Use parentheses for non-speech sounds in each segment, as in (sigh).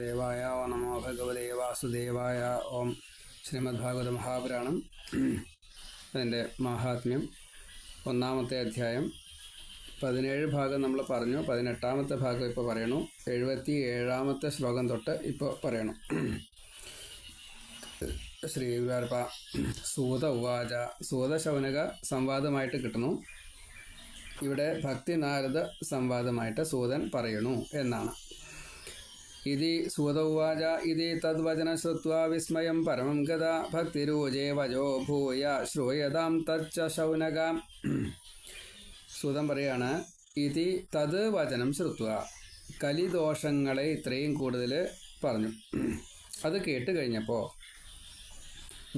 ദേവായ നമോ ഭഗവതേ വാസുദേവായ. ഓം ശ്രീമദ് ഭാഗവത മഹാപുരാണം അതിന്റെ മഹാത്മ്യം. ഒന്നാമത്തെ അധ്യായം. പതിനേഴ് ഭാഗം നമ്മൾ പറഞ്ഞു. പതിനെട്ടാമത്തെ ഭാഗം ഇപ്പോൾ പറയണു. എഴുപത്തി ഏഴാമത്തെ ശ്ലോകം തൊട്ട് ഇപ്പോൾ പറയണം. ശ്രീ ഗുരുവായൂരപ്പ സൂത ഉവാച സൂത ശൗനക സംവാദമായിട്ട് കിട്ടുന്നു. ഇവിടെ ഭക്തി നാരദ സംവാദമായിട്ട് സൂതൻ പറയണു എന്നാണ്. ഇതി സുതൗവാച ഇതി തദ്വചന ശ്രുത്വാ വിസ്മയം പരമം ഗത ഭക്തിരൂജേ വജോ ഭൂയ ശ്രൂയതാം തച്ച ശൗനക സുതം പറയാണ്. ഇതി തത് വചനം ശ്രുത്വ കലിദോഷങ്ങളെ ഇത്രയും കൂടുതൽ പറഞ്ഞു. അത് കേട്ട് കഴിഞ്ഞപ്പോൾ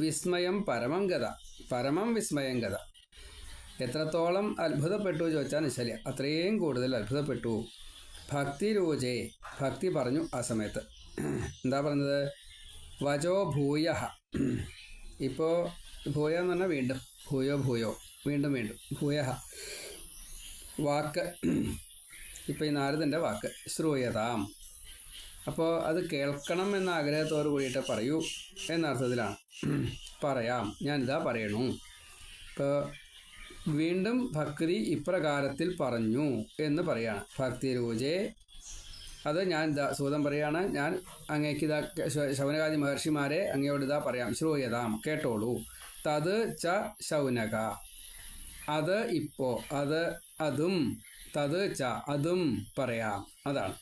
വിസ്മയം പരമം ഗത പരമം വിസ്മയം ഗത എത്രത്തോളം അത്ഭുതപ്പെട്ടു ചോദിച്ചാൽ നിശ്ചല. അത്രയും കൂടുതൽ അത്ഭുതപ്പെട്ടു. ഭക്തി രൂചേ ഭക്തി പറഞ്ഞു ആ സമയത്ത്. എന്താ പറഞ്ഞത്? വചോ ഭൂയ ഇപ്പോൾ ഭൂയ എന്ന് പറഞ്ഞാൽ വീണ്ടും. ഭൂയോ ഭൂയോ. വീണ്ടും വീണ്ടും. ഭൂയ വാക്ക്. ഇപ്പോൾ ഈ നാരദന്റെ വാക്ക്. ശ്രൂയതാം. അപ്പോൾ അത് കേൾക്കണം എന്ന ആഗ്രഹത്തോട് കൂടിയിട്ട് പറയൂ എന്ന അർത്ഥത്തിലാണ് പറയാം. ഞാനിതാ പറയണു. ഇപ്പോൾ വീണ്ടും ഭക്തി ഇപ്രകാരത്തിൽ പറഞ്ഞു എന്ന് പറയാണ്. ഭക്തി രൂജേ. അത് ഞാൻ സൂതം പറയാണ്. ഞാൻ അങ്ങേക്ക് ഇതാ ശൗനകാദി മഹർഷിമാരെ അങ്ങയോട് ഇതാ പറയാം. ശ്രൂയതാം. കേട്ടോളൂ. തത് ച ശൗനക. അത് ഇപ്പോ അത് അതും തത് ച അതും പറയാം. അതാണ്.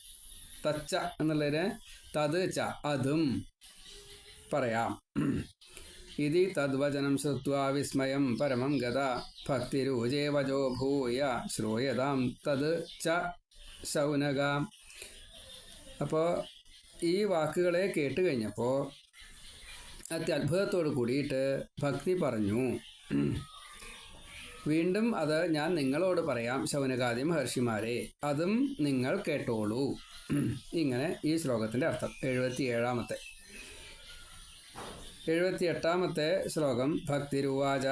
തച്ച എന്നുള്ളതിന് തത് ച അതും പറയാം. ഇതി തദ്വചനം ശ്രുവാ വിസ്മയം പരമം ഗത ഭക്തിരൂജേവജോ ഭൂയ ശ്രൂയതാം തത് ച അപ്പോൾ ഈ വാക്കുകളെ കേട്ട് കഴിഞ്ഞപ്പോൾ അത്യത്ഭുതത്തോട് കൂടിയിട്ട് ഭക്തി പറഞ്ഞു. വീണ്ടും അത് ഞാൻ നിങ്ങളോട് പറയാം ശൗനകാദി മഹർഷിമാരെ. അതും നിങ്ങൾ കേട്ടോളൂ. ഇങ്ങനെ ഈ ശ്ലോകത്തിന്റെ അർത്ഥം എഴുപത്തി ഏഴാമത്തെ എഴുപത്തി എട്ടാമത്തെ ശ്ലോകം ഭക്തിരുവാച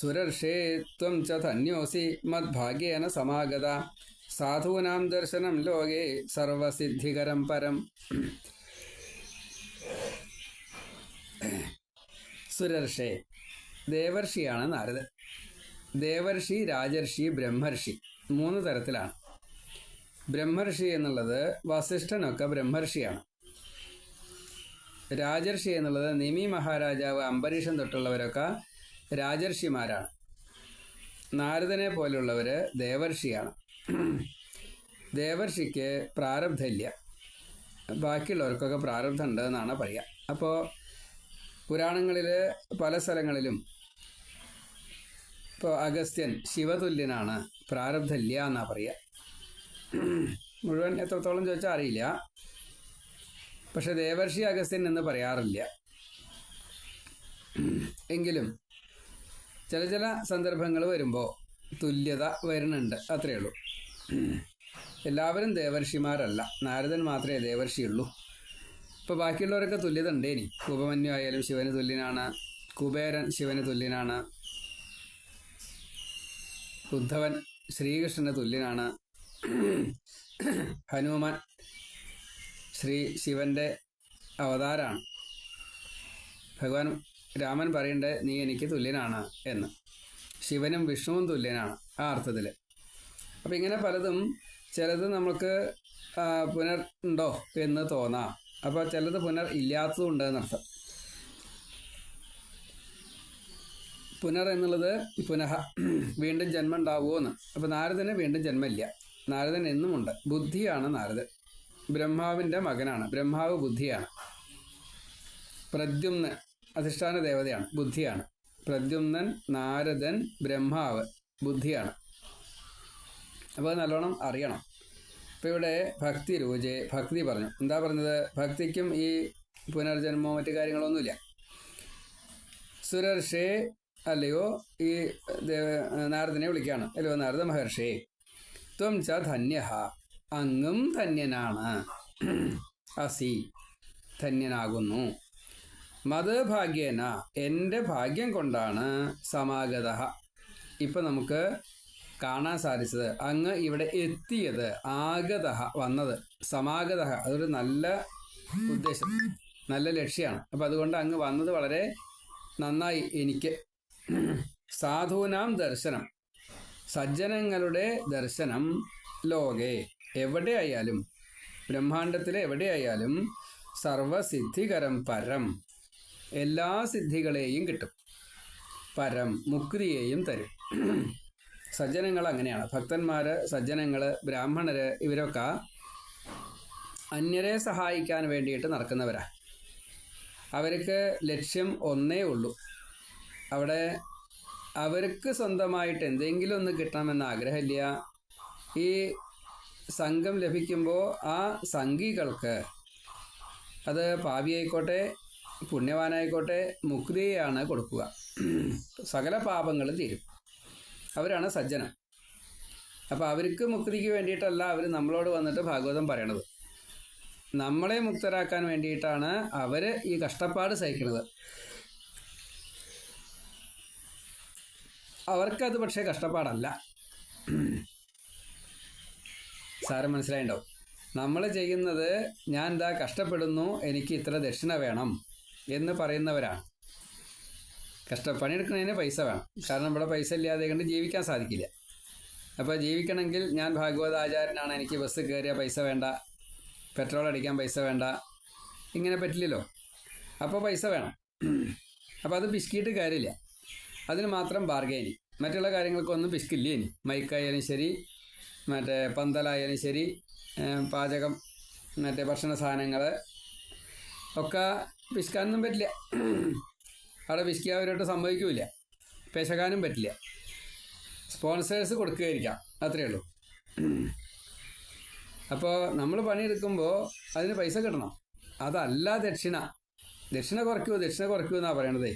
സുരർഷേ ത്വം ച ധന്യോസി മദ്ഭാഗ്യേന സമാഗത. സാധൂനാം ദർശനം ലോകേ സർവസിദ്ധികരം പരം. സുരർഷേ ദേവർഷിയാണ് നാരദൻ. ദേവർഷി രാജർഷി ബ്രഹ്മർഷി മൂന്ന് തരത്തിലാണ്. ബ്രഹ്മർഷി എന്നുള്ളത് വസിഷ്ഠനൊക്കെ ബ്രഹ്മർഷിയാണ്. രാജർഷി എന്നുള്ളത് നിമി മഹാരാജാവ് അംബരീഷൻ തൊട്ടുള്ളവരൊക്കെ രാജർഷിമാരാണ്. നാരദനെ പോലുള്ളവർ ദേവർഷിയാണ്. ദേവർഷിക്ക് പ്രാരബ്ധമില്ല. ബാക്കിയുള്ളവർക്കൊക്കെ പ്രാരബ്ധം ഉണ്ട് എന്നാണ് പറയുക അപ്പോൾ പുരാണങ്ങളിൽ പല സ്ഥലങ്ങളിലും ഇപ്പോൾ അഗസ്ത്യൻ ശിവതുല്യനാണ് പ്രാരബ്ധമില്ല എന്നാണ് പറയുക മുഴുവൻ എത്രത്തോളം ചോദിച്ചാൽ അറിയില്ല. പക്ഷെ ദേവർഷി അഗസ്ത്യൻ എന്ന് പറയാറില്ല. എങ്കിലും ചില ചില സന്ദർഭങ്ങൾ വരുമ്പോൾ തുല്യത വരുന്നുണ്ട്. അത്രയേ ഉള്ളൂ. എല്ലാവരും ദേവർഷിമാരല്ല. നാരദൻ മാത്രമേ ദേവർഷിയുള്ളൂ. ഇപ്പോൾ ബാക്കിയുള്ളവരൊക്കെ തുല്യത ഉണ്ടേനി ഉപമന്യു ആയാലും ശിവന് തുല്യനാണ്. കുബേരൻ ശിവന് തുല്യനാണ്. ഉദ്ധവൻ ശ്രീകൃഷ്ണന് തുല്യനാണ്. ഹനുമാൻ ശ്രീ ശിവന്റെ അവതാരാണ്. ഭഗവാൻ രാമൻ പറയേണ്ടത് നീ എനിക്ക് തുല്യനാണ് എന്ന്. ശിവനും വിഷ്ണുവും തുല്യനാണ് ആ അർത്ഥത്തിൽ അപ്പം ഇങ്ങനെ പലതും ചിലത് നമുക്ക് പുനർ ഉണ്ടോ എന്ന് തോന്നാം. അപ്പോൾ ചിലത് പുനർ ഇല്ലാത്തതുണ്ട് എന്നർത്ഥം. പുനർ എന്നുള്ളത് പുനഃ വീണ്ടും ജന്മം ഉണ്ടാവുമോ എന്ന്. അപ്പോൾ നാരദന് വീണ്ടും ജന്മമില്ല. നാരദൻ എന്നുമുണ്ട്. ബുദ്ധിയാണ് നാരദൻ. ബ്രഹ്മാവിന്റെ മകനാണ്. ബ്രഹ്മാവ് ബുദ്ധിയാണ്. പ്രദ്യുമ്നൻ അധിഷ്ഠാന ദേവതയാണ്. ബുദ്ധിയാണ്. പ്രദ്യുമ്നൻ നാരദൻ ബ്രഹ്മാവ് ബുദ്ധിയാണ്. അപ്പോൾ നല്ലോണം അറിയണം. ഇപ്പോൾ ഇവിടെ ഭക്തി രൂചെ ഭക്തി പറഞ്ഞു. എന്താ പറഞ്ഞത്? ഭക്തിക്കും ഈ പുനർജന്മവും മറ്റു കാര്യങ്ങളൊന്നുമില്ല. സുരർഷേ അല്ലയോ ഈ നാരദനെ വിളിക്കുകയാണ്. അല്ലയോ നാരദ മഹർഷേ ത്വം ച ധന്യ അങ്ങും ധന്യനാണ്. അസി ധന്യനാകുന്നു. മത് ഭാഗ്യേന എന്റെ ഭാഗ്യം കൊണ്ടാണ് സമാഗത. ഇപ്പം നമുക്ക് കാണാൻ സാധിച്ചത് അങ്ങ് ഇവിടെ എത്തിയത് ആഗത വന്നത്. സമാഗത അതൊരു നല്ല ഉദ്ദേശം നല്ല ലക്ഷ്യമാണ് അപ്പം അതുകൊണ്ട് അങ്ങ് വന്നത് വളരെ നന്നായി എനിക്ക്. സാധുനാം ദർശനം സജ്ജനങ്ങളുടെ ദർശനം ലോകെ. എവിടെയായാലും ബ്രഹ്മാണ്ടത്തിലെ എവിടെയായാലും സർവസിദ്ധികരം പരം. എല്ലാ സിദ്ധികളെയും കിട്ടും. പരം മുക്തിയെയും തരും. സജ്ജനങ്ങൾ അങ്ങനെയാണ്. ഭക്തന്മാർ സജ്ജനങ്ങൾ ബ്രാഹ്മണർ ഇവരൊക്കെ അന്യരെ സഹായിക്കാൻ വേണ്ടിയിട്ട് നടക്കുന്നവരാ. അവർക്ക് ലക്ഷ്യം ഒന്നേ ഉള്ളൂ. അവിടെ അവർക്ക് സ്വന്തമായിട്ട് എന്തെങ്കിലും ഒന്ന് കിട്ടണമെന്ന് ആഗ്രഹമില്ല. ഈ സംഘം ലഭിക്കുമ്പോൾ ആ സംഘികൾക്ക് അത് പാവിയായിക്കോട്ടെ പുണ്യവാനായിക്കോട്ടെ മുക്തിയാണ് കൊടുക്കുക. സകല പാപങ്ങളും തീരും. അവരാണ് സജ്ജനം. അപ്പോൾ അവർക്ക് മുക്തിക്ക് വേണ്ടിയിട്ടല്ല അവർ നമ്മളോട് വന്നിട്ട് ഭാഗവതം പറയണത്. നമ്മളെ മുക്തരാക്കാൻ വേണ്ടിയിട്ടാണ് അവർ ഈ കഷ്ടപ്പാട് സഹിക്കുന്നത് അവർക്കത് പക്ഷേ കഷ്ടപ്പാടല്ല. സാറ് മനസ്സിലായിണ്ടാവും. നമ്മൾ ചെയ്യുന്നത് ഞാൻ എന്താ കഷ്ടപ്പെടുന്നു എനിക്ക് ഇത്ര ദക്ഷിണ വേണം എന്ന് പറയുന്നവരാണ്. കഷ്ട പണിയെടുക്കുന്നതിന് പൈസ വേണം. കാരണം ഇവിടെ പൈസ ഇല്ലാതെ കണ്ട് ജീവിക്കാൻ സാധിക്കില്ല. അപ്പോൾ ജീവിക്കണമെങ്കിൽ ഞാൻ ഭാഗവത ആചാരനാണ് എനിക്ക് ബസ് കയറിയ പൈസ വേണ്ട പെട്രോൾ അടിക്കാൻ പൈസ വേണ്ട ഇങ്ങനെ പറ്റില്ലല്ലോ. അപ്പോൾ പൈസ വേണം. അപ്പോൾ അത് പിശുക്കിയിട്ട് കാര്യമില്ല. അതിന് മാത്രം ബാർഗേനി മറ്റുള്ള കാര്യങ്ങൾക്കൊന്നും പിശുക്കില്ല ഇനി. മൈക്കായാലും ശരി മറ്റേ പന്തലായാലും ശരി പാചകം മറ്റേ ഭക്ഷണ സാധനങ്ങൾ ഒക്കെ പിശുക്കാനൊന്നും പറ്റില്ല. അവിടെ പിശുക്കിയവരോട്ട് സംഭവിക്കൂല പെശകാനും പറ്റില്ല. സ്പോൺസേഴ്സ് കൊടുക്കുകയായിരിക്കാം അത്രയേ ഉള്ളൂ. അപ്പോൾ നമ്മൾ പണിയെടുക്കുമ്പോൾ അതിന് പൈസ കിട്ടണം. അതല്ല ദക്ഷിണ. ദക്ഷിണ കുറയ്ക്കൂ ദക്ഷിണ കുറയ്ക്കൂ എന്നാണ് പറയണതേ.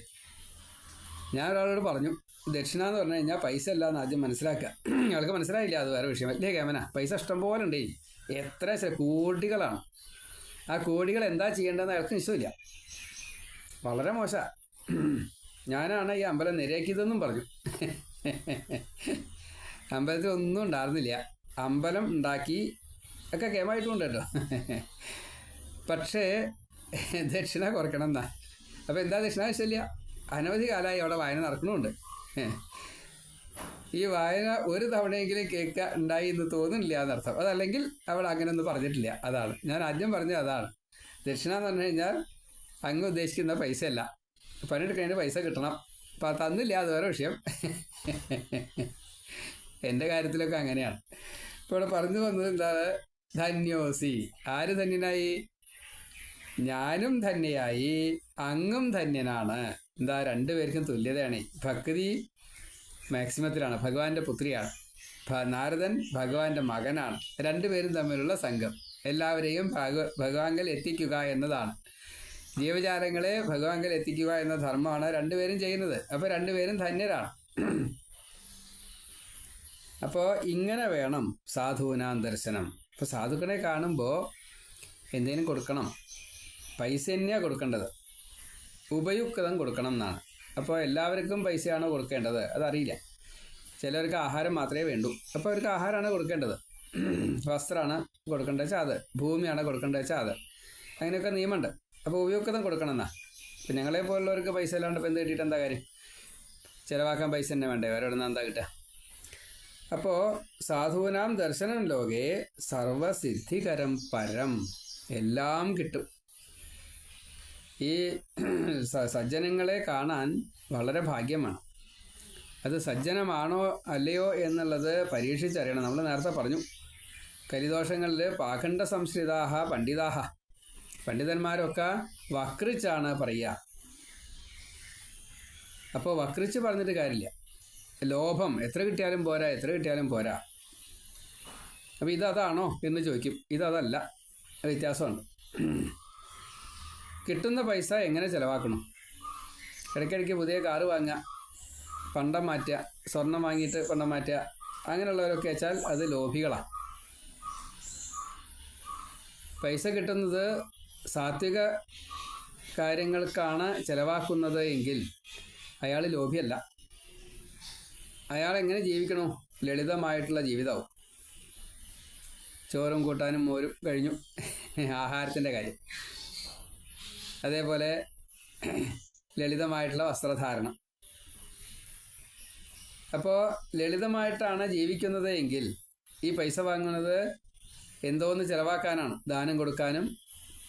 ഞാൻ ഒരാളോട് പറഞ്ഞു ദക്ഷിണ എന്ന് പറഞ്ഞു കഴിഞ്ഞാൽ പൈസ അല്ല എന്ന് ആദ്യം മനസ്സിലാക്കുക ഇയാൾക്ക് മനസ്സിലായില്ല അത് വേറെ വിഷയം. വലിയ കേമന പൈസ ഇഷ്ടം പോലെ ഉണ്ട്. എത്ര കോടികളാണ്. ആ കോടികൾ എന്താ ചെയ്യേണ്ടതെന്ന് അയാൾക്ക് നിശ്ചയമില്ല. വളരെ മോശ. ഞാനാണ് ഈ അമ്പലം നിരയാക്കിയതെന്നും പറഞ്ഞു. അമ്പലത്തിൽ ഒന്നും ഉണ്ടായിരുന്നില്ല. അമ്പലം ഉണ്ടാക്കി ഒക്കെ കേമായിട്ടുണ്ട് കേട്ടോ. പക്ഷേ ദക്ഷിണ കുറയ്ക്കണം എന്നാ അപ്പോൾ എന്താ ദക്ഷിണ വിശ്വല്ല അനവധി കാലമായി അവിടെ വായന നടക്കണമുണ്ട് ഈ വായന ഒരു തവണയെങ്കിലും കേൾക്കുക ഉണ്ടായി എന്ന് തോന്നുന്നില്ല എന്നർത്ഥം. അതല്ലെങ്കിൽ അവൾ അങ്ങനെയൊന്നും പറഞ്ഞിട്ടില്ല. അതാണ്. ഞാൻ ആദ്യം പറഞ്ഞത് അതാണ്. ദക്ഷിണ എന്ന് പറഞ്ഞു കഴിഞ്ഞാൽ അങ്ങ് ഉദ്ദേശിക്കുന്ന പൈസ അല്ല പണിയെടുക്കുന്നതിന് പൈസ കിട്ടണം. അപ്പം തന്നില്ല. അത് വേറെ വിഷയം. എന്റെ കാര്യത്തിലൊക്കെ അങ്ങനെയാണ്. ഇപ്പോൾ ഇവിടെ പറഞ്ഞു വന്നത് എന്താണ്? ധന്യോസി. ആര് ധന്യനായി? ഞാനും ധന്യയായി. അങ്ങും ധന്യനാണ്. എന്താ രണ്ടുപേർക്കും തുല്യതയാണ്. ഭക്തി മാക്സിമത്തിലാണ്. ഭഗവാന്റെ പുത്രിയാണ്. നാരദൻ ഭഗവാന്റെ മകനാണ്. രണ്ടുപേരും തമ്മിലുള്ള സംഘം. എല്ലാവരെയും ഭഗ ഭഗവാങ്കൽ എത്തിക്കുക എന്നതാണ്. ജീവജാലങ്ങളെ ഭഗവാങ്കൽ എത്തിക്കുക എന്ന ധർമ്മമാണ് രണ്ടുപേരും ചെയ്യുന്നത്. അപ്പോൾ രണ്ടുപേരും ധന്യരാണ്. അപ്പോൾ ഇങ്ങനെ വേണം സാധുവിനാം ദർശനം. അപ്പോൾ സാധുക്കളെ കാണുമ്പോൾ എന്തെങ്കിലും കൊടുക്കണം. പൈസ തന്നെയാണ് കൊടുക്കേണ്ടത്. ഉപയുക്തം കൊടുക്കണം എന്നാണ് അപ്പോൾ എല്ലാവർക്കും പൈസയാണ് കൊടുക്കേണ്ടത്? അതറിയില്ല. ചിലവർക്ക് ആഹാരം മാത്രമേ വേണ്ടൂ. അപ്പോൾ അവർക്ക് ആഹാരമാണ് കൊടുക്കേണ്ടത്. (clears throat) വസ്ത്രമാണ് കൊടുക്കേണ്ടത് വെച്ചാൽ അത്. ഭൂമിയാണ് കൊടുക്കേണ്ടത് വെച്ചാൽ അത്. അങ്ങനെയൊക്കെ നിയമമുണ്ട്. അപ്പോൾ ഉപയുക്തം കൊടുക്കണം എന്നാ ഇപ്പം ഞങ്ങളെ പോലുള്ളവർക്ക് പൈസ ഇല്ലാണ്ട് ഇപ്പം എന്ത് കിട്ടിയിട്ട് എന്താ കാര്യം? ചിലവാക്കാൻ പൈസ തന്നെ വേണ്ടേ? നിന്ന് എന്താ കിട്ടുക? അപ്പോൾ സാധുവിനാം ദർശനം ലോകെ സർവസിദ്ധികരം പരം എല്ലാം കിട്ടും. ഈ (clears throat) സജ്ജനങ്ങളെ കാണാൻ വളരെ ഭാഗ്യമാണ്. അത് സജ്ജനമാണോ അല്ലയോ എന്നുള്ളത് പരീക്ഷിച്ചറിയണം. നമ്മൾ നേരത്തെ പറഞ്ഞു കരിദോഷങ്ങളിൽ പാഖണ്ഡ സംശ്രിതാഹ പണ്ഡിതാഹ. പണ്ഡിതന്മാരൊക്കെ വക്രിച്ചാണ് പറയുക. അപ്പോൾ വക്രിച്ച് പറഞ്ഞിട്ട് കാര്യമില്ല. ലോഭം എത്ര കിട്ടിയാലും പോരാ എത്ര കിട്ടിയാലും പോരാ. അപ്പോൾ ഇതതാണോ എന്ന് ചോദിക്കും. ഇതതല്ല. വ്യത്യാസമുണ്ട് കിട്ടുന്ന പൈസ എങ്ങനെ ചിലവാക്കണം? ഇടയ്ക്കിടയ്ക്ക് പുതിയ കാറ് വാങ്ങുക പണ്ടം മാറ്റുക സ്വർണം വാങ്ങിയിട്ട് പണ്ടം മാറ്റുക അങ്ങനെയുള്ളവരൊക്കെ വെച്ചാൽ അത് ലോഭികളാണ് പൈസ കിട്ടുന്നത് സാത്വിക കാര്യങ്ങൾക്കാണ് ചിലവാക്കുന്നത് എങ്കിൽ അയാൾ ലോഭിയല്ല. അയാൾ എങ്ങനെ ജീവിക്കണോ? ലളിതമായിട്ടുള്ള ജീവിതവും. ചോറും കൂട്ടാനും മോരും കഴിഞ്ഞു. ആഹാരത്തിന്റെ കാര്യം. അതേപോലെ ലളിതമായിട്ടുള്ള വസ്ത്രധാരണം. അപ്പോൾ ലളിതമായിട്ടാണ് ജീവിക്കുന്നത് എങ്കിൽ ഈ പൈസ വാങ്ങുന്നത് എന്തോന്ന് ചിലവാക്കാനാണ്. ദാനം കൊടുക്കാനും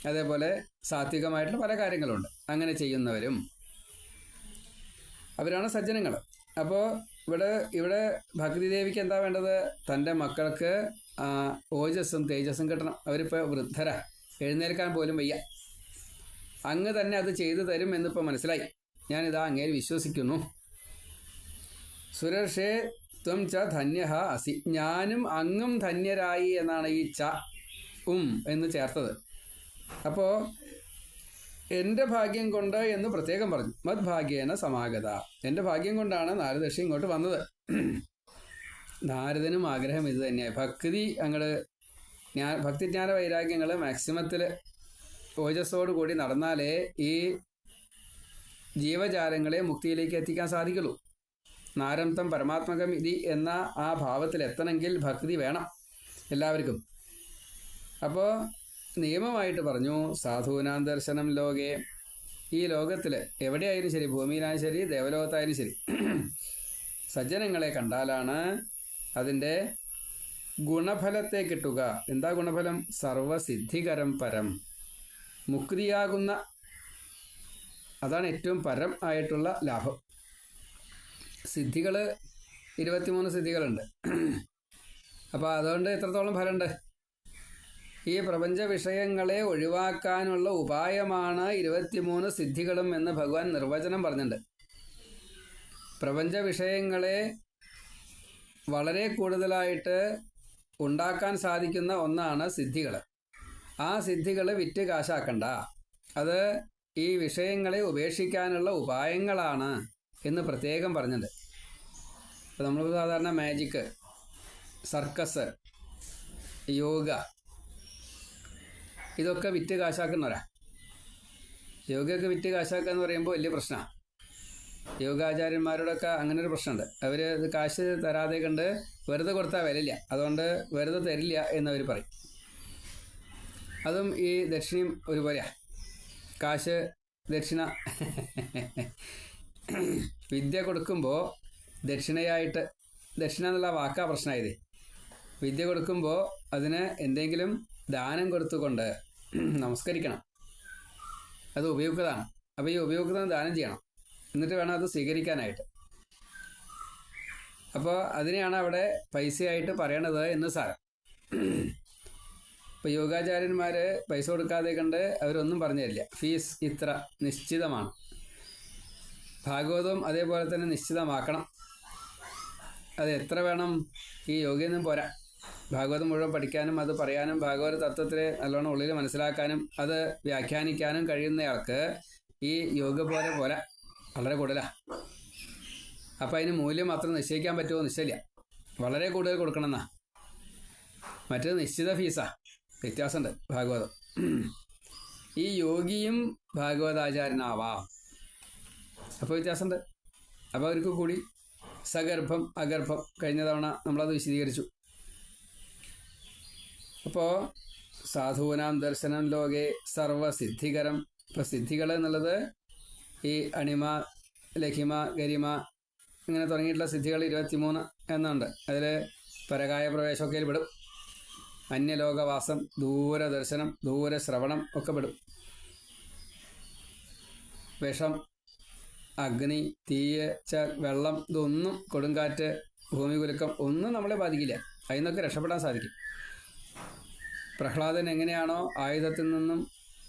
അതേപോലെ സാത്വികമായിട്ടുള്ള പല കാര്യങ്ങളുണ്ട്. അങ്ങനെ ചെയ്യുന്നവരും. അവരാണ് സജ്ജനങ്ങൾ അപ്പോൾ ഇവിടെ ഇവിടെ ഭക്തി ദേവിക്ക് എന്താ വേണ്ടത്? തന്റെ മക്കൾക്ക് ഓജസ്സും തേജസ്സും കിട്ടണം. അവരിപ്പോൾ വൃദ്ധരാ. എഴുന്നേൽക്കാൻ പോലും വയ്യ. അങ്ങ് തന്നെ അത് ചെയ്തു തരും എന്നിപ്പോൾ മനസ്സിലായി. ഞാനിതാ അങ്ങേര് വിശ്വസിക്കുന്നു. സുരർഷേ ത്വം ച ധന്യ അസി. ഞാനും അങ്ങും ധന്യരായി എന്നാണ് ഈ ച ഉം എന്ന് ചേർത്തത്. അപ്പോൾ എന്റെ ഭാഗ്യം കൊണ്ട് എന്ന് പ്രത്യേകം പറഞ്ഞു. മദ്ഭാഗ്യേന സമാഗത. എന്റെ ഭാഗ്യം കൊണ്ടാണ് നാരദർഷി ഇങ്ങോട്ട് വന്നത്. നാരദനും ആഗ്രഹം ഇത് തന്നെയായി. ഭക്തി അങ്ങട് ഞാൻ ഭക്തിജ്ഞാന വൈരാഗ്യങ്ങൾ മാക്സിമത്തിൽ ഓജസ്സോട് കൂടി നടന്നാലേ ഈ ജീവജാലങ്ങളെ മുക്തിയിലേക്ക് എത്തിക്കാൻ സാധിക്കുള്ളൂ. നാരംതം പരമാത്മകം ഇതി എന്ന ആ ഭാവത്തിൽ എത്തണമെങ്കിൽ ഭക്തി വേണം എല്ലാവർക്കും. അപ്പോൾ നിയമമായിട്ട് പറഞ്ഞു സാധൂനാം ദർശനം ലോകെ. ഈ ലോകത്തിൽ എവിടെയായാലും ശരി ഭൂമിയിലായാലും ശരി ദേവലോകത്തായാലും ശരി. സജ്ജനങ്ങളെ കണ്ടാലാണ് അതിന്റെ ഗുണഫലത്തെ കിട്ടുക. എന്താ ഗുണഫലം? സർവസിദ്ധികരം പരം. മുക്തിയാകുന്ന അതാണ് ഏറ്റവും പരം ആയിട്ടുള്ള ലാഭം. സിദ്ധികൾ ഇരുപത്തിമൂന്ന് സിദ്ധികളുണ്ട്. അപ്പോൾ അതുകൊണ്ട് എത്രത്തോളം ഫലമുണ്ട് ഈ പ്രപഞ്ച വിഷയങ്ങളെ ഒഴിവാക്കാനുള്ള ഉപായമാണ് ഇരുപത്തിമൂന്ന് സിദ്ധികളും എന്ന് ഭഗവാൻ നിർവചനം പറഞ്ഞിട്ടുണ്ട്. പ്രപഞ്ച വിഷയങ്ങളെ വളരെ കൂടുതലായിട്ട് ഉണ്ടാക്കാൻ സാധിക്കുന്ന ഒന്നാണ് സിദ്ധികൾ ആ സിദ്ധികൾ വിറ്റ് കാശാക്കണ്ട. അത് ഈ വിഷയങ്ങളെ ഉപേക്ഷിക്കാനുള്ള ഉപായങ്ങളാണ് എന്ന് പ്രത്യേകം പറഞ്ഞത് ഇപ്പോൾ നമ്മൾ സാധാരണ മാജിക്ക് സർക്കസ് യോഗ ഇതൊക്കെ വിറ്റ് കാശാക്കുന്നവരാ. യോഗയൊക്കെ വിറ്റ് കാശാക്കുക എന്ന് പറയുമ്പോൾ വലിയ പ്രശ്നമാണ്. യോഗാചാര്യന്മാരോടൊക്കെ അങ്ങനെ ഒരു പ്രശ്നമുണ്ട് അവർ കാശ് തരാതെ കണ്ട് വെറുതെ കൊടുത്താൽ വിലയില്ല. അതുകൊണ്ട് വെറുതെ തരില്ല എന്നവർ പറയും. അതും ഈ ദക്ഷിണയും ഒരുപോലെയാ. കാശ് ദക്ഷിണ. വിദ്യ കൊടുക്കുമ്പോൾ ദക്ഷിണയായിട്ട് ദക്ഷിണ എന്നുള്ള വാക്കാ പ്രശ്നമായത് വിദ്യ കൊടുക്കുമ്പോൾ അതിന് എന്തെങ്കിലും ദാനം കൊടുത്തുകൊണ്ട് നമസ്കരിക്കണം. അത് ഉപയോഗിക്കുന്നതാണ് അപ്പോൾ ഈ ഉപയോഗിക്കുന്നത് ദാനം ചെയ്യണം. എന്നിട്ട് വേണം അത് സ്വീകരിക്കാനായിട്ട്. അപ്പോൾ അതിനെയാണ് അവിടെ പൈസയായിട്ട് പറയണത് എന്ന് സാരം. ഇപ്പോൾ യോഗാചാര്യന്മാർ പൈസ കൊടുക്കാതെ കണ്ട് അവരൊന്നും പറഞ്ഞു തരില്ല ഫീസ് ഇത്ര നിശ്ചിതമാണ്. ഭാഗവതവും അതേപോലെ തന്നെ നിശ്ചിതമാക്കണം. അത് എത്ര വേണം ഈ യോഗയൊന്നും പോരാ. ഭാഗവതം മുഴുവൻ പഠിക്കാനും അത് പറയാനും ഭാഗവത തത്വത്തിലെ നല്ലോണം ഉള്ളിൽ മനസ്സിലാക്കാനും അത് വ്യാഖ്യാനിക്കാനും കഴിയുന്നയാൾക്ക് ഈ യോഗ പോലെ പോരാ. വളരെ കൂടുതലാണ് അപ്പം അതിന് മൂല്യം മാത്രം നിശ്ചയിക്കാൻ പറ്റുമോ നിശ്ചയില്ല. വളരെ കൂടുതൽ കൊടുക്കണമെന്നാ. മറ്റേത് നിശ്ചിത ഫീസാ. വ്യത്യാസമുണ്ട്. ഭാഗവതം. ഈ യോഗിയും ഭാഗവതാചാര്യനാവാം. അപ്പോൾ വ്യത്യാസമുണ്ട്. അപ്പോൾ അവർക്ക് കൂടി സഗർഭം അഗർഭം കഴിഞ്ഞ തവണ നമ്മളത് വിശദീകരിച്ചു. അപ്പോൾ സാധൂനാം ദർശനം ലോകെ സർവസിദ്ധികരം. ഇപ്പോൾ സിദ്ധികൾ എന്നുള്ളത് ഈ അണിമ ലഹിമ ഗരിമ ഇങ്ങനെ തുടങ്ങിയിട്ടുള്ള സിദ്ധികൾ ഇരുപത്തിമൂന്ന് എന്നുണ്ട്. അതിൽ പരകായ പ്രവേശമൊക്കെ പെടും. അന്യലോകവാസം ദൂരദർശനം ദൂരശ്രവണം ഒക്കെ പെടും വിഷം അഗ്നി തീയ വെള്ളം ഇതൊന്നും കൊടുങ്കാറ്റ് ഭൂമി കുലുക്കം ഒന്നും നമ്മളെ ബാധിക്കില്ല. അതിൽ നിന്നൊക്കെ രക്ഷപ്പെടാൻ സാധിക്കും. പ്രഹ്ലാദൻ എങ്ങനെയാണോ ആയുധത്തിൽ നിന്നും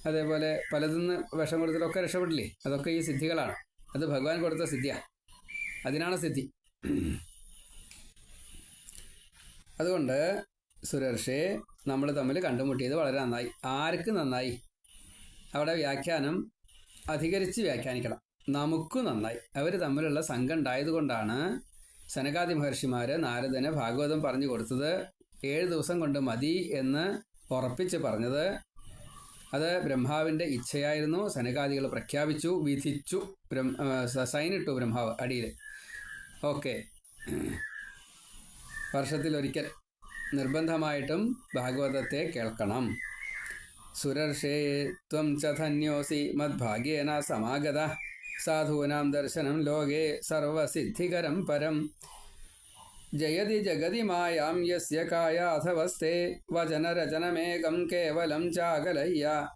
അതേപോലെ പലതിൽ നിന്ന് വിഷം കൊടുത്തിട്ടൊക്കെ രക്ഷപ്പെടില്ലേ? അതൊക്കെ ഈ സിദ്ധികളാണ്. അത് ഭഗവാൻ കൊടുത്ത സിദ്ധിയാണ് അതിനാണ് സിദ്ധി. അതുകൊണ്ട് സുരർഷേ നമ്മൾ തമ്മിൽ കണ്ടുമുട്ടിയത് വളരെ നന്നായി. ആർക്ക് നന്നായി? അവിടെ വ്യാഖ്യാനം അധികരിച്ച് വ്യാഖ്യാനിക്കണം. നമുക്ക് നന്നായി. അവർ തമ്മിലുള്ള സംഘം ഉണ്ടായതുകൊണ്ടാണ് സനകാദി മഹർഷിമാർ നാരദന് ഭാഗവതം പറഞ്ഞു കൊടുത്തത് ഏഴ് ദിവസം കൊണ്ട് മതി എന്ന് ഉറപ്പിച്ച് പറഞ്ഞത്. അത് ബ്രഹ്മാവിന്റെ ഇച്ഛയായിരുന്നു. സനകാദികൾ പ്രഖ്യാപിച്ചു വിധിച്ചു ബ്രഹ്മ സൈനിട്ടു ബ്രഹ്മാവ് അടിയിൽ ഓക്കെ. വർഷത്തിലൊരിക്കൽ നിർബന്ധമായിട്ടും ഭാഗവതത്തെ കേൾക്കണം. സുരർഷേ ത്വം ച ധന്യോസി മദ്ഭാഗ്യേന സമാഗത. സാധൂനാം ദർശനം ലോകേ സർവസിദ്ധികരം പരം. ജയതി ജഗതി മായാം യസ്യ കായാഥവസ്തേ വചനരചനമേകം കേവലം ചാകലയ്യ.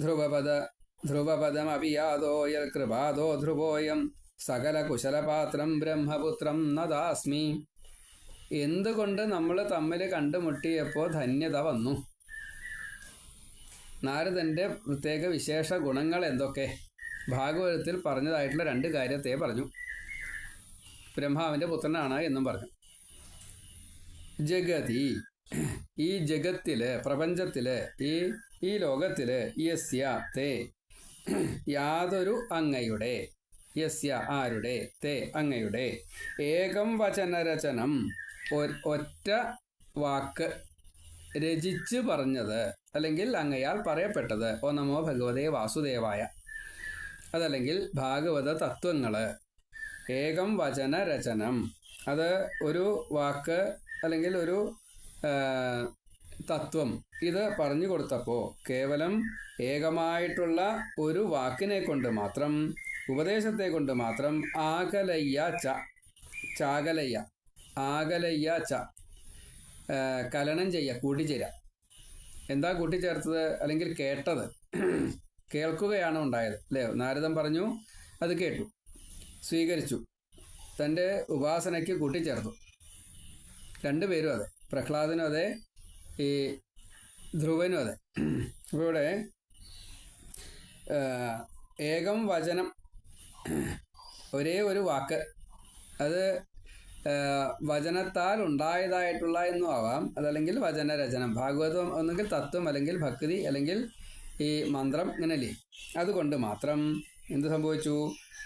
ധ്രുവപദ ധ്രുവപദമപി യാതോ യൽകൃപാദോ ധ്രുവോയം. സകലകുശലപാത്രം ബ്രഹ്മപുത്രം നദാസ്മി. എന്തുകൊണ്ട് നമ്മൾ തമ്മിൽ കണ്ടുമുട്ടിയപ്പോൾ ധന്യത വന്നു? നാരദന്റെ പ്രത്യേക വിശേഷ ഗുണങ്ങൾ എന്തൊക്കെ? ഭാഗവതത്തിൽ പറഞ്ഞതായിട്ടുള്ള രണ്ട് കാര്യത്തെ പറഞ്ഞു. ബ്രഹ്മാവിന്റെ പുത്രനാണ് എന്നും പറഞ്ഞു. ജഗതി ഈ ജഗത്തിൽ പ്രപഞ്ചത്തിൽ ഈ ഈ ലോകത്തിൽ യസ്യ തേ യാതൊരു അങ്ങയുടെ യസ്യ ആരുടെ തേ അങ്ങയുടെ ഏകം വചനരചനം ഒറ്റ വാക്ക് രചിച്ച് പറഞ്ഞത് അല്ലെങ്കിൽ അങ്ങയാൽ പറയപ്പെട്ടത് ഓ നമോ ഭഗവതേ വാസുദേവായ. അതല്ലെങ്കിൽ ഭാഗവത തത്വങ്ങൾ ഏകം വചന രചനം. അത് ഒരു വാക്ക് അല്ലെങ്കിൽ ഒരു തത്വം. ഇത് പറഞ്ഞു കൊടുത്തപ്പോൾ കേവലം ഏകമായിട്ടുള്ള ഒരു വാക്കിനെ കൊണ്ട് മാത്രം ഉപദേശത്തെ കൊണ്ട് മാത്രം ആകലയ്യ ച ചാകലയ്യ. ആകലയ്യ ച. കലണം കലനം ചെയ്യുക കൂട്ടിച്ചേരുക എന്താ കൂട്ടിച്ചേർത്തത്? അല്ലെങ്കിൽ കേട്ടത്? കേൾക്കുകയാണ് ഉണ്ടായത്. അല്ലേ? നാരദൻ പറഞ്ഞു അത് കേട്ടു. സ്വീകരിച്ചു. തന്റെ ഉപാസനയ്ക്ക് കൂട്ടിച്ചേർത്തു. രണ്ടുപേരും അതെ. പ്രഹ്ലാദനും അതെ. ഈ ധ്രുവനും അതെ. അപ്പോൾ ഇവിടെ ഏകം വചനം ഒരേ ഒരു വാക്ക്. അത് വചനത്താൽ ഉണ്ടായതായിട്ടുള്ള എന്നും ആവാം. അതല്ലെങ്കിൽ വചനരചനം. ഭാഗവതം ഒന്നെങ്കിൽ തത്വം അല്ലെങ്കിൽ ഭക്തി അല്ലെങ്കിൽ ഈ മന്ത്രം ഇങ്ങനല്ലേ അതുകൊണ്ട് മാത്രം എന്ത് സംഭവിച്ചു?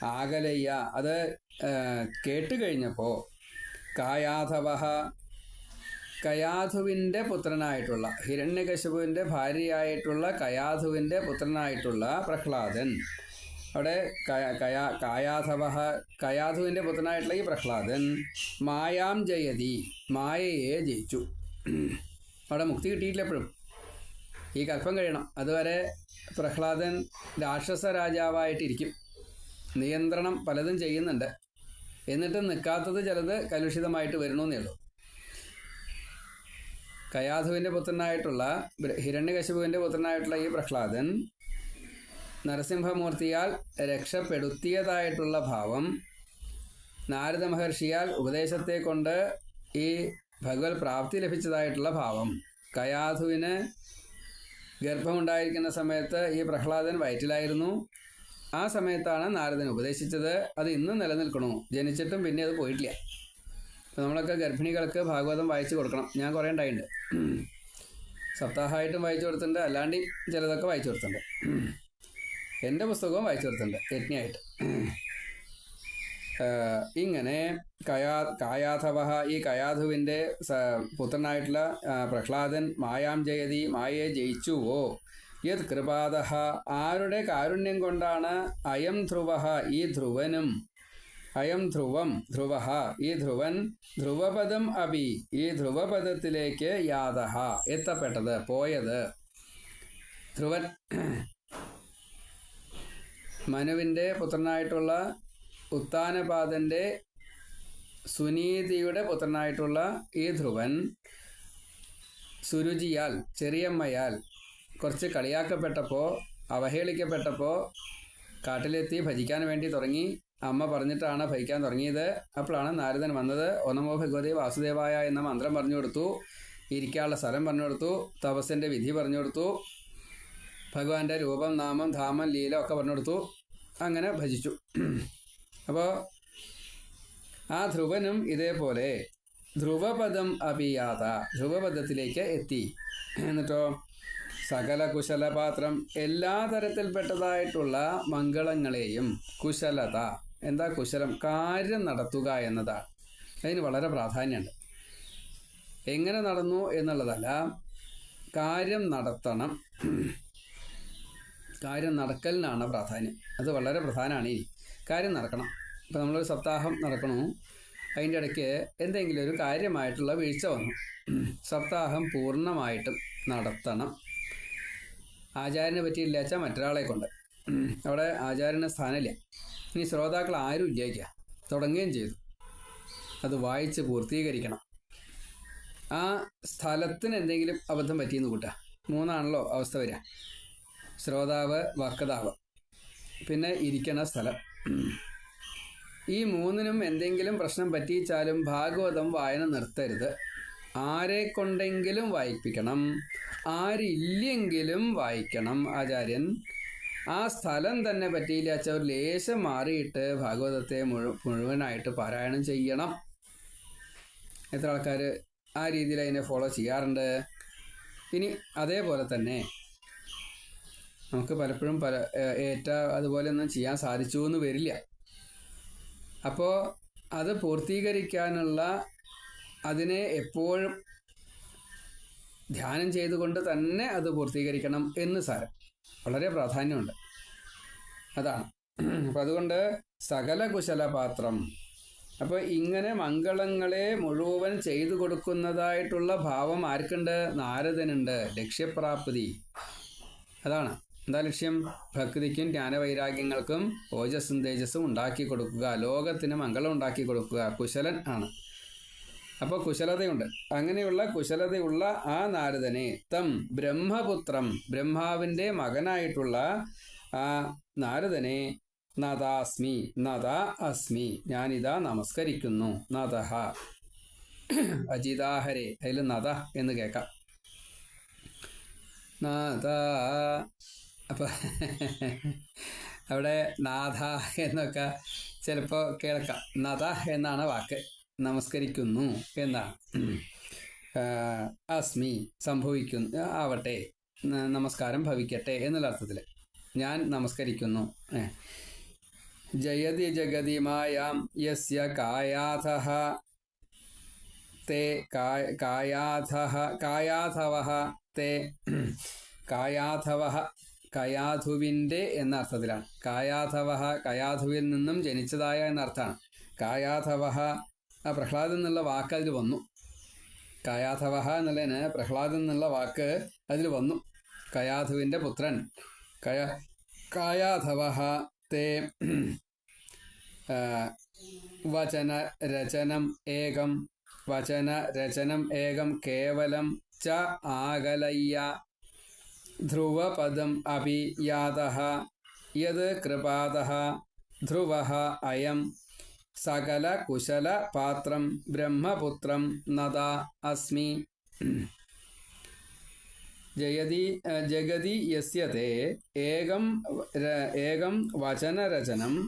ആകലയ്യ. അത് കേട്ട് കഴിഞ്ഞപ്പോൾ കായാധവ കയാധുവിന്റെ പുത്രനായിട്ടുള്ള ഹിരണ്യകശുവിന്റെ ഭാര്യയായിട്ടുള്ള കയാധുവിന്റെ പുത്രനായിട്ടുള്ള പ്രഹ്ലാദൻ അവിടെ കയ- കയാ കായാധവ കയാധുവിന്റെ പുത്രനായിട്ടുള്ള ഈ പ്രഹ്ലാദൻ മായാം ജയതി മായയെ ജയിച്ചു. അവിടെ മുക്തി കിട്ടിയിട്ടില്ല എപ്പോഴും. ഈ കൽപ്പം കഴിയണം. അതുവരെ പ്രഹ്ലാദൻ രാക്ഷസ രാജാവായിട്ടിരിക്കും. നിയന്ത്രണം പലതും ചെയ്യുന്നുണ്ട്. എന്നിട്ട് നിൽക്കാത്തത് ചിലത് കലുഷിതമായിട്ട് വരണമെന്നേ ഉള്ളൂ. കയാധുവിന്റെ പുത്രനായിട്ടുള്ള ഹിരണ്യകശിപുവിന്റെ പുത്രനായിട്ടുള്ള ഈ പ്രഹ്ലാദൻ നരസിംഹമൂർത്തിയാൽ രക്ഷപ്പെടുത്തിയതായിട്ടുള്ള ഭാവം നാരദ മഹർഷിയാൽ ഉപദേശത്തെ കൊണ്ട് ഈ ഭഗവത് പ്രാപ്തി ലഭിച്ചതായിട്ടുള്ള ഭാവം. കയാധുവിന് ഗർഭമുണ്ടായിരിക്കുന്ന സമയത്ത് ഈ പ്രഹ്ലാദൻ വയറ്റിലായിരുന്നു. ആ സമയത്താണ് നാരദൻ ഉപദേശിച്ചത്. അത് ഇന്നും നിലനിൽക്കണു. ജനിച്ചിട്ടും പിന്നെ അത് പോയിട്ടില്ല. അപ്പോൾ നമ്മളൊക്കെ ഗർഭിണികൾക്ക് ഭാഗവതം വായിച്ചു കൊടുക്കണം. ഞാൻ കുറേ ഉണ്ടായിട്ടുണ്ട്. സപ്താഹമായിട്ടും വായിച്ചു കൊടുത്തിട്ടുണ്ട്. അല്ലാണ്ട് ചിലതൊക്കെ വായിച്ചു കൊടുത്തിട്ടുണ്ട്. എന്റെ പുസ്തകവും വായിച്ചു കൊടുത്തിട്ടുണ്ട് യജ്ഞയായിട്ട് ഇങ്ങനെ കയാ കായാധവ ഈ കയാധുവിന്റെ പുത്രനായിട്ടുള്ള പ്രഹ്ലാദൻ മായാം ജയതി മായയെ ജയിച്ചുവോ? യത് കൃപാദ ആരുടെ കാരുണ്യം കൊണ്ടാണ് അയം ധ്രുവ ഈ ധ്രുവനും? അയം ധ്രുവം ധ്രുവ ഈ ധ്രുവൻ ധ്രുവപദം അപി ഈ ധ്രുവപദത്തിലേക്ക് യാതഹ എത്തപ്പെട്ടത് പോയത്. ധ്രുവൻ മനുവിന്റെ പുത്രനായിട്ടുള്ള ഉത്താനപാദന്റെ സുനീതിയുടെ പുത്രനായിട്ടുള്ള ഈ ധ്രുവൻ സുരുചിയാൽ ചെറിയമ്മയാൽ കുറച്ച് കളിയാക്കപ്പെട്ടപ്പോൾ അവഹേളിക്കപ്പെട്ടപ്പോൾ കാട്ടിലെത്തി ഭജിക്കാൻ വേണ്ടി തുടങ്ങി. അമ്മ പറഞ്ഞിട്ടാണ് ഭജിക്കാൻ തുടങ്ങിയത്. അപ്പോഴാണ് നാരദൻ വന്നത്. ഒന്നമോ ഭഗവതി വാസുദേവായ എന്ന മന്ത്രം പറഞ്ഞു കൊടുത്തു. ഇരിക്കാനുള്ള സ്ഥലം പറഞ്ഞു കൊടുത്തു. തപസ്സിന്റെ വിധി പറഞ്ഞു കൊടുത്തു. ഭഗവാന്റെ രൂപം നാമം ധാമം ലീല ഒക്കെ പറഞ്ഞെടുത്തു അങ്ങനെ ഭജിച്ചു. അപ്പോൾ ആ ധ്രുവനും ഇതേപോലെ ധ്രുവപദം അപിയാത ധ്രുവപദത്തിലേക്ക് എത്തി. എന്നിട്ടോ സകല കുശലപാത്രം എല്ലാ തരത്തിൽപ്പെട്ടതായിട്ടുള്ള മംഗളങ്ങളെയും കുശലത എന്താ കുശലം? കാര്യം നടത്തുക എന്നതാണ് അതിന് വളരെ പ്രാധാന്യമുണ്ട്. എങ്ങനെ നടന്നു എന്നുള്ളതല്ല കാര്യം നടത്തണം. കാര്യം നടക്കലിനാണ് പ്രാധാന്യം. അത് വളരെ പ്രധാനമാണ് ഇനി. കാര്യം നടക്കണം. ഇപ്പോൾ നമ്മളൊരു സപ്താഹം നടക്കണു. അതിന്റെ ഇടയ്ക്ക് എന്തെങ്കിലും ഒരു കാര്യമായിട്ടുള്ള വീഴ്ച വന്നു. സപ്താഹം പൂർണമായിട്ടും നടത്തണം. ആചാര്യനെ പറ്റിയില്ല വെച്ചാൽ മറ്റൊരാളെ കൊണ്ട്. അവിടെ ആചാര്യന് സ്ഥാനമില്ല. ഇനി ശ്രോതാക്കൾ ആരും ഇല്ലേക്കുക തുടങ്ങുകയും ചെയ്തു. അത് വായിച്ച് പൂർത്തീകരിക്കണം. ആ സ്ഥലത്തിന് എന്തെങ്കിലും അബദ്ധം പറ്റിയെന്ന് കൂട്ടുക. മൂന്നാണല്ലോ അവസ്ഥ വരിക. ശ്രോതാവ് വക്താവ് പിന്നെ ഇരിക്കണ സ്ഥലം. ഈ മൂന്നിനും എന്തെങ്കിലും പ്രശ്നം പറ്റിച്ചാലും ഭാഗവതം വായന നിർത്തരുത്. ആരെ കൊണ്ടെങ്കിലും വായിപ്പിക്കണം. ആരില്ലെങ്കിലും വായിക്കണം. ആചാര്യൻ ആ സ്ഥലം തന്നെ പറ്റിയില്ല ഒരു ലേശം മാറിയിട്ട് ഭാഗവതത്തെ മുഴു മുഴുവനായിട്ട് പാരായണം ചെയ്യണം. എത്ര ആൾക്കാർ ആ രീതിയിൽ അതിനെ ഫോളോ ചെയ്യാറുണ്ട്? ഇനി അതേപോലെ തന്നെ നമുക്ക് പലപ്പോഴും പല ഏറ്റ അതുപോലെ ഒന്നും ചെയ്യാൻ സാധിച്ചു എന്ന് വരില്ല. അപ്പോൾ അത് പൂർത്തീകരിക്കാനുള്ള അതിനെ എപ്പോഴും ധ്യാനം ചെയ്തുകൊണ്ട് തന്നെ അത് പൂർത്തീകരിക്കണം എന്ന് സാരം. വളരെ പ്രാധാന്യമുണ്ട്. അതാണ്. അപ്പം അതുകൊണ്ട് സകല കുശലപാത്രം. അപ്പോൾ ഇങ്ങനെ മംഗളങ്ങളെ മുഴുവൻ ചെയ്തു കൊടുക്കുന്നതായിട്ടുള്ള ഭാവം ആർക്കുണ്ട്? നാരദനുണ്ട്. ലക്ഷ്യപ്രാപ്തി. അതാണ്. എന്താ ലക്ഷ്യം ഭക്തിക്കും ജ്ഞാനവൈരാഗ്യങ്ങൾക്കും ഓജസ്സും തേജസ്സും ഉണ്ടാക്കി കൊടുക്കുക. ലോകത്തിന് മംഗളം ഉണ്ടാക്കി കൊടുക്കുക. കുശലൻ ആണ്. അപ്പോൾ കുശലതയുണ്ട്. അങ്ങനെയുള്ള കുശലതയുള്ള ആ നാരദനെ തം ബ്രഹ്മപുത്രം ബ്രഹ്മാവിന്റെ മകനായിട്ടുള്ള ആ നാരദനെ നദാസ്മി നദ അസ്മി ഞാനിതാ നമസ്കരിക്കുന്നു. നദഹ. അജിതാഹരെ. അതിൽ നദ എന്ന് കേൾക്കാം. നാഥ അപ്പൊ അവിടെ നാഥ എന്നൊക്കെ ചിലപ്പോൾ കേൾക്കാം. നദ എന്നാണ് വാക്ക്. നമസ്കരിക്കുന്നു എന്നാണ് അസ്മി സംഭവിക്കുന്നു ആവട്ടെ. നമസ്കാരം ഭവിക്കട്ടെ എന്നുള്ള അർത്ഥത്തിൽ ഞാൻ നമസ്കരിക്കുന്നു. ജയതി ജഗതി മായാം യസ്യ കായാഥ തേ കായാഥ കായാഥവ തേ കായാഥവഃ കയാധുവിന്റെ എന്ന അർത്ഥത്തിലാണ് കായാധവഹ കയാധുവിൽ നിന്നും ജനിച്ചതായ എന്ന അർത്ഥമാണ് കായാധവഹ ആ പ്രഹ്ലാദൻ എന്നുള്ള വാക്ക് അതിൽ വന്നു. കയാധവഹ എന്നുള്ളതിന് പ്രഹ്ലാദൻ എന്നുള്ള വാക്ക് അതിൽ വന്നു. കയാധുവിന്റെ പുത്രൻ. കയ കായാധവഹ തേ വചന രചനം ഏകം വചന രചനം ഏകം കേവലം ച ആകലയ്യ ध्रुवपदम् अपि यातः यद् कृपातः ध्रुवः अयं सकलकुशलपात्रं ब्रह्मपुत्रं नदा अस्मि। जगति यस्य ते एकं एकं वचनरचनम्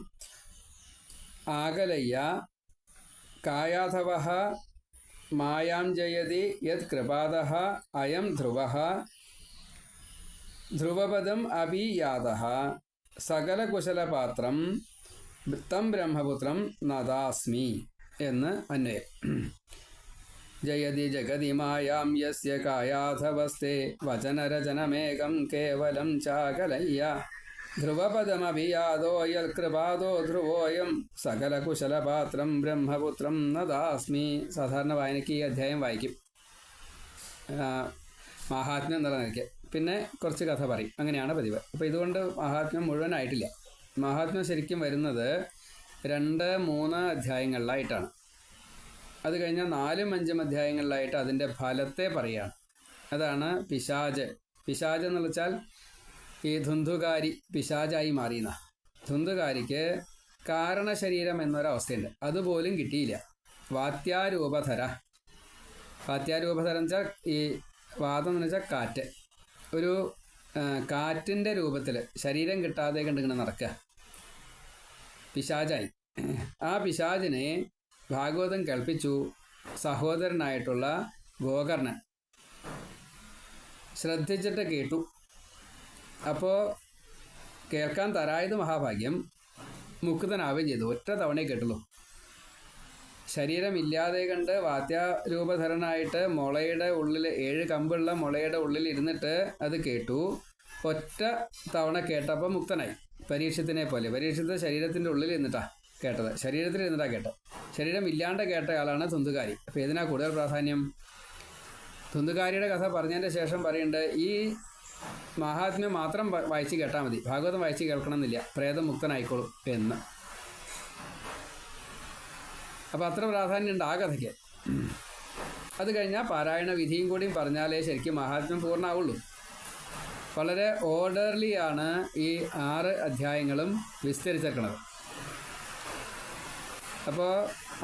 आकलय्य कायाधवः मायां जयति यत्कृपादः अयं ध्रुवः യത് കൃപാദഃ അയം ധ്രുവഃ ധ്രുവപദം അപി യാതഃ സകലകുശലപാത്രം തം ബ്രഹ്മപുത്രം നദാസ്മി എന്ന് അന്വയം. ജയതി ജഗതി മായാം യസ്യ കായാധവസ്തേ വചനരചനമേകം കേവലം ചാകലയ്യ. ധ്രുവപദമഭിയാതോ യൽകൃപാദോ ധ്രുവോയം സകലകുശലപാത്രം ബ്രഹ്മപുത്രം നദാസ്മി. സാധാരണ വായനയ്ക്ക് ഈ അധ്യായം വായിക്കും. ആ, മാഹാത്മ്യം എന്നുള്ള നിലയ്ക്ക് പിന്നെ കുറച്ച് കഥ പറയും. അങ്ങനെയാണ് പതിവ്. അപ്പോൾ ഇതുകൊണ്ട് മഹാത്മ്യം മുഴുവനായിട്ടില്ല. മഹാത്മ്യം ശരിക്കും വരുന്നത് രണ്ട് മൂന്ന് അധ്യായങ്ങളിലായിട്ടാണ്. അത് കഴിഞ്ഞാൽ നാലും അഞ്ചും അധ്യായങ്ങളിലായിട്ട് അതിന്റെ ഫലത്തെ പറയുകയാണ്. അതാണ് പിശാജ്. പിശാജ് എന്ന് വെച്ചാൽ ഈ ധുന്ധുകാരി പിശാജായി മാറിയെന്ന. ധുന്ധുകാരിക്ക് കാരണശരീരം എന്നൊരവസ്ഥയുണ്ട്. അതുപോലും കിട്ടിയില്ല. വാത്യാരൂപധര. വാത്യാരൂപധരം എന്ന് വെച്ചാൽ ഈ വാദം എന്ന് വെച്ചാൽ കാറ്റ്. ഒരു കാറ്റിന്റെ രൂപത്തിൽ ശരീരം കിട്ടാതെ കണ്ടിങ്ങനെ നടക്കുക പിശാചായി. ആ പിശാചിനെ ഭാഗവതം കൽപ്പിച്ചു സഹോദരനായിട്ടുള്ള ഗോകർണൻ. ശ്രദ്ധിച്ചിട്ട് കേട്ടു. അപ്പോൾ കേൾക്കാൻ തരായത് മഹാഭാഗ്യം മുക്തനാവുകയും ചെയ്തു. ഒറ്റ തവണയെ കേട്ടുള്ളൂ. ശരീരമില്ലാതെ കണ്ട് വാത്യാരൂപധരനായിട്ട് മുളയുടെ ഉള്ളിൽ ഏഴ് കമ്പുള്ള മുളയുടെ ഉള്ളിൽ ഇരുന്നിട്ട് അത് കേട്ടു. ഒറ്റ തവണ കേട്ടപ്പോൾ മുക്തനായി. പരീക്ഷത്തിനെ പോലെ. പരീക്ഷത്ത് ശരീരത്തിന്റെ ഉള്ളിൽ ഇരുന്നിട്ടാ കേട്ടത്. ശരീരത്തിൽ ഇരുന്നിട്ടാ കേട്ടത്. ശരീരം ഇല്ലാണ്ട് കേട്ട ആളാണ് തുന്തുകാരി. അപ്പോൾ ഇതിനാ കൂടുതൽ പ്രാധാന്യം? തുന്തുകാരിയുടെ കഥ പറഞ്ഞതിന്റെ ശേഷം പറയുന്നുണ്ട് ഈ മഹാത്മ്യം മാത്രം വായിച്ച് കേട്ടാൽ മതി. ഭാഗവതം വായിച്ച് കേൾക്കണമെന്നില്ല. പ്രേതമുക്തനായിക്കോളും എന്ന്. അപ്പോൾ അത്ര പ്രാധാന്യമുണ്ട് ആ കഥയ്ക്ക്. അത് കഴിഞ്ഞാൽ പാരായണ വിധിയും കൂടിയും പറഞ്ഞാലേ ശരിക്കും മഹാത്മ്യം പൂർണമാവുള്ളൂ വളരെ ഓർഡർലി ആണ് ഈ ആറ് അധ്യായങ്ങളും വിസ്തരിച്ചേക്കുന്നത് അപ്പോൾ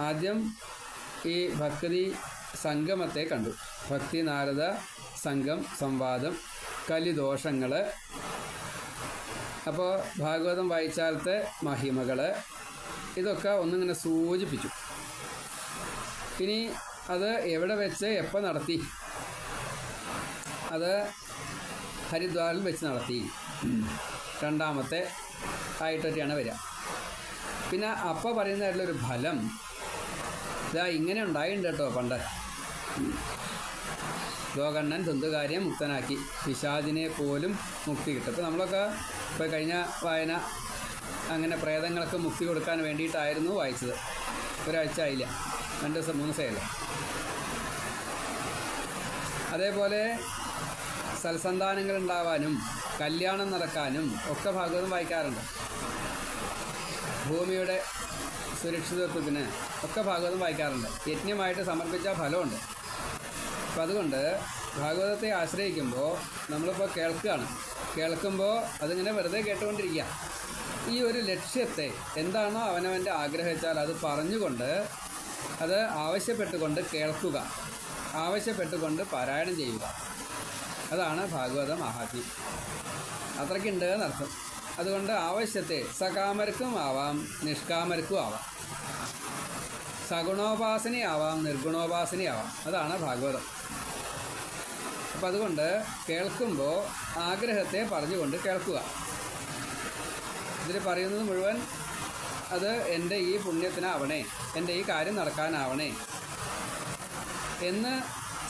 ആദ്യം ഈ ഭക്തി സംഗമത്തെ കണ്ടു. ഭക്തി നാരദ സംഘം സംവാദം കലിദോഷങ്ങൾ അപ്പോൾ ഭാഗവതം വായിച്ചാലത്തെ മഹിമകൾ ഇതൊക്കെ ഒന്നിങ്ങനെ സൂചിപ്പിച്ചു. ഇനി അത് എവിടെ വെച്ച് എപ്പോൾ നടത്തി? അത് ഹരിദ്വാറിൽ വെച്ച് നടത്തി. രണ്ടാമത്തെ ആയിട്ടൊക്കെയാണ് വരിക. പിന്നെ അപ്പോൾ പറയുന്നതായിട്ടുള്ളൊരു ഫലം ഇതാ ഇങ്ങനെ ഉണ്ടായിട്ടുണ്ട് കേട്ടോ പണ്ട്. ഗോകണ്ണൻ തുന്തുകാര്യം മുക്തനാക്കി. വിശാദിനെ പോലും മുക്തി കിട്ടും. അപ്പോൾ നമ്മളൊക്കെ ഇപ്പോൾ കഴിഞ്ഞ വായന അങ്ങനെ പ്രേതങ്ങൾക്ക് മുക്തി കൊടുക്കാൻ വേണ്ടിയിട്ടായിരുന്നു വായിച്ചത്. ഒരാഴ്ച ആയില്ല. രണ്ട് ദിവസം മൂന്ന് ദിവസമല്ലേ അതേപോലെ സൽസന്താനങ്ങൾ ഉണ്ടാവാനും കല്യാണം നടക്കാനും ഒക്കെ ഭാഗവതം വായിക്കാറുണ്ട്. ഭൂമിയുടെ സുരക്ഷിതത്വത്തിന് ഒക്കെ ഭാഗവതം വായിക്കാറുണ്ട്. യജ്ഞമായിട്ട് സമർപ്പിച്ച ഫലമുണ്ട്. അപ്പം അതുകൊണ്ട് ഭാഗവതത്തെ ആശ്രയിക്കുമ്പോൾ നമ്മളിപ്പോൾ കേൾക്കുകയാണ്. കേൾക്കുമ്പോൾ അതിങ്ങനെ വെറുതെ കേട്ടുകൊണ്ടിരിക്കുക. ഈ ഒരു ലക്ഷ്യത്തെ എന്താണോ അവനവന്റെ ആഗ്രഹിച്ചാൽ അത് പറഞ്ഞുകൊണ്ട് അത് ആവശ്യപ്പെട്ടുകൊണ്ട് കേൾക്കുക. ആവശ്യപ്പെട്ടുകൊണ്ട് പാരായണം ചെയ്യുക. അതാണ് ഭാഗവത മഹാത്മ്യം അത്രയ്ക്കുണ്ട് എന്നർത്ഥം അതുകൊണ്ട് ആവശ്യത്തെ സകാമർക്കും ആവാം നിഷ്കാമർക്കും ആവാം. സഗുണോപാസനയാവാം നിർഗുണോപാസനയാവാം അതാണ് ഭാഗവതം. അപ്പം അതുകൊണ്ട് കേൾക്കുമ്പോൾ ആഗ്രഹത്തെ പറഞ്ഞുകൊണ്ട് കേൾക്കുക. ഇതിൽ പറയുന്നത് മുഴുവൻ അത് എന്റെ ഈ പുണ്യത്തിനാവണേ എന്റെ ഈ കാര്യം നടക്കാനാവണേ എന്ന്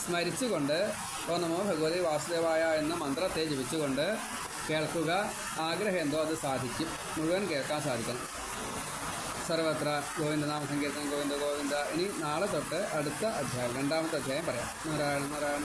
സ്മരിച്ചുകൊണ്ട് ഓ നമോ ഭഗവതി വാസുദേവായ എന്ന മന്ത്രത്തെ ജപിച്ചുകൊണ്ട് കേൾക്കുക ആഗ്രഹം എന്തോ അത് സാധിക്കും. മുഴുവൻ കേൾക്കാൻ സാധിക്കണം. സർവത്ര ഗോവിന്ദനാമ സങ്കീർത്തനം ഗോവിന്ദ ഗോവിന്ദ. ഇനി നാളെ തൊട്ട് അടുത്ത അധ്യായം രണ്ടാമത്തെ അധ്യായം പറയാം. നാരായണ നാരായണ.